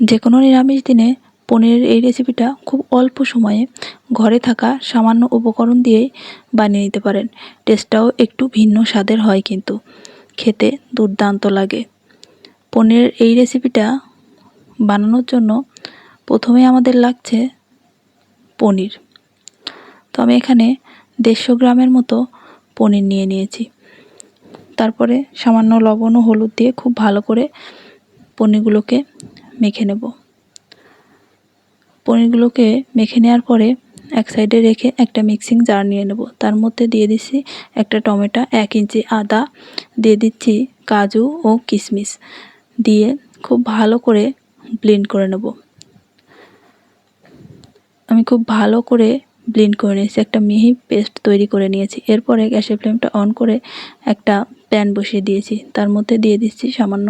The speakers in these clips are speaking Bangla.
যে কোনো নিরামিষ দিনে পনিরের এই রেসিপিটা খুব অল্প সময়ে ঘরে থাকা সামান্য উপকরণ দিয়েই বানিয়ে নিতে পারেন। টেস্টটাও একটু ভিন্ন স্বাদের হয় কিন্তু। খেতে দুর্দান্ত লাগে। পনিরের এই রেসিপিটা বানানোর জন্য প্রথমে আমাদের লাগছে পনির। তো আমি এখানে দেড়শো গ্রামের মতো পনির নিয়ে নিয়েছি। তারপরে সামান্য লবণ ও হলুদ দিয়ে খুব ভালো করে পনিরগুলোকে মেখে নেব। পনিরগুলোকে মেখে নেওয়ার পরে এক সাইডে রেখে একটা মিক্সিং জার নিয়ে নেব। তার মধ্যে দিয়ে দিচ্ছি একটা টমেটো এক ইঞ্চি আদা, দিয়ে দিচ্ছি কাজু ও কিশমিশ। দিয়ে খুব ভালো করে ব্লেন্ড করে নেব। আমি খুব ভালো করে ব্লেন্ড করে নিয়েছি, একটা মিহি পেস্ট তৈরি করে নিয়েছি। এরপরে গ্যাসের ফ্লেমটা অন করে একটা প্যান বসিয়ে দিয়েছি। তার মধ্যে দিয়ে দিচ্ছি সামান্য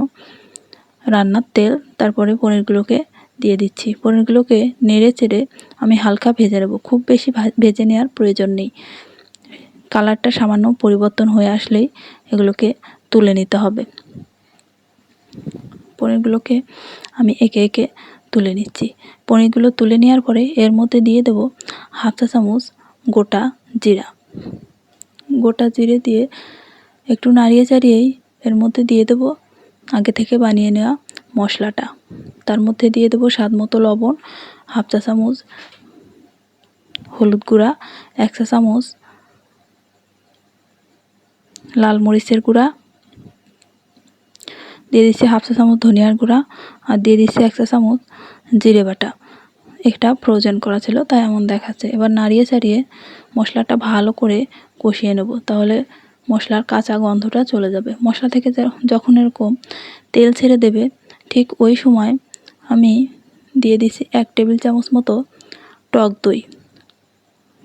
রান্নার তেল, তারপরে পনিরগুলোকে দিয়ে দিচ্ছি। পনিরগুলোকে নেড়ে চেড়ে আমি হালকা ভেজে নেব। খুব বেশি ভেজে নেওয়ার প্রয়োজন নেই। কালারটা সামান্য পরিবর্তন হয়ে আসলেই এগুলোকে তুলে নিতে হবে। পনিরগুলোকে আমি একে একে তুলে নিচ্ছি। পনিরগুলো তুলে নেওয়ার পরে এর মধ্যে দিয়ে দেব হাফ চা চামচ গোটা জিরা। গোটা জিরে দিয়ে একটু নাড়িয়ে চাড়িয়েই এর মধ্যে দিয়ে দেব আগে থেকে বানিয়ে নেওয়া মশলাটা। তার মধ্যে দিয়ে দেবো স্বাদ মতো লবণ, হাফ চা চামচ হলুদ গুঁড়া, এক চা চামচ লাল মরিচের গুঁড়া, দিয়ে দিচ্ছি হাফ চা চামচ ধনিয়ার গুঁড়া, আর দিয়ে দিচ্ছি এক চা চামচ জিরে বাটা। এটা ফ্রোজেন করা ছিল, তাই এমন দেখাচ্ছে। এবার নাড়িয়ে চাড়িয়ে মশলাটা ভালো করে কষিয়ে নেব, তাহলে মশলার কাঁচা গন্ধটা চলে যাবে। মশলা থেকে যখন এরকম তেল ছেড়ে দেবে, ঠিক ওই সময় আমি দিয়ে দিছি এক টেবিল চামচ মতো টক দই।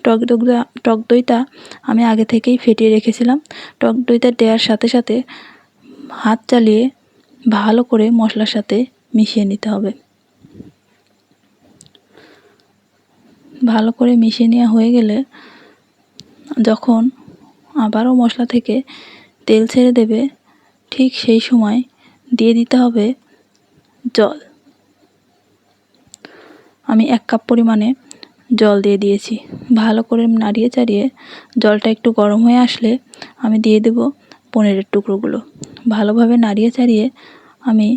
টক দইটা টক দইটা আমি আগে থেকেই ফেটিয়ে রেখেছিলাম। টক দইটা দেওয়ার সাথে সাথে হাত চালিয়ে ভালো করে মশলার সাথে মিশিয়ে নিতে হবে। ভালো করে মিশিয়ে নেওয়া হয়ে গেলে যখন আবারও মশলা থেকে তেল ছেড়ে দেবে। ঠিক সেই সময় দিয়ে দিতে হবে জল। আমি এক কাপ পরিমাণে জল দিয়ে দিয়েছি। ভালো করে নাড়িয়ে চাড়িয়ে জলটা একটু গরম হয়ে আসলে আমি দিয়ে দেব পনিরের টুকরোগুলো। ভালোভাবে নাড়িয়ে চাড়িয়ে আমি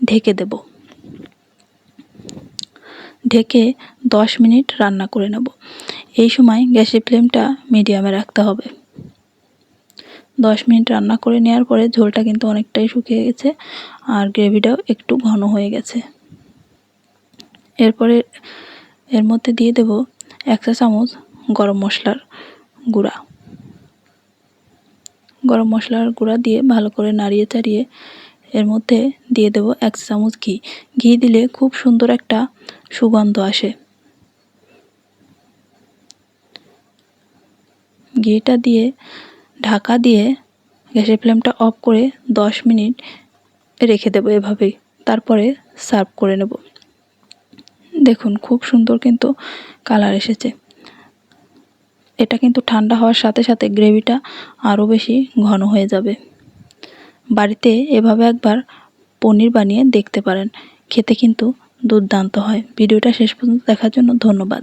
ঢেকে দেব। ঢেকে দশ মিনিট রান্না করে নেব। এই সময় গ্যাসের ফ্লেমটা মিডিয়ামে রাখতে হবে। দশ মিনিট রান্না করে নেওয়ার পরে ঝোলটা কিন্তু অনেকটাই শুকিয়ে গেছে আর গ্রেভিটাও একটু ঘন হয়ে গেছে। এরপরে এর মধ্যে দিয়ে দেব এক চা চামচ গরম মশলার গুঁড়া। গরম মশলার গুঁড়া দিয়ে ভালো করে নাড়িয়ে চাড়িয়ে এর মধ্যে দিয়ে দেব এক চামচ ঘি। ঘি দিলে খুব সুন্দর একটা সুগন্ধ আসে। ঘিটা দিয়ে, ঢাকা দিয়ে গ্যাসের ফ্লেমটা অফ করে দশ মিনিট রেখে দেবো এভাবেই। তারপরে সার্ভ করে নেব। দেখুন, খুব সুন্দর কিন্তু কালার এসেছে। এটা কিন্তু ঠান্ডা হওয়ার সাথে সাথে গ্রেভিটা আরও বেশি ঘন হয়ে যাবে। বাড়িতে এভাবে একবার পনির বানিয়ে দেখতে পারেন। খেতে কিন্তু দুর্দান্ত হয়। ভিডিওটা শেষ পর্যন্ত দেখার জন্য ধন্যবাদ।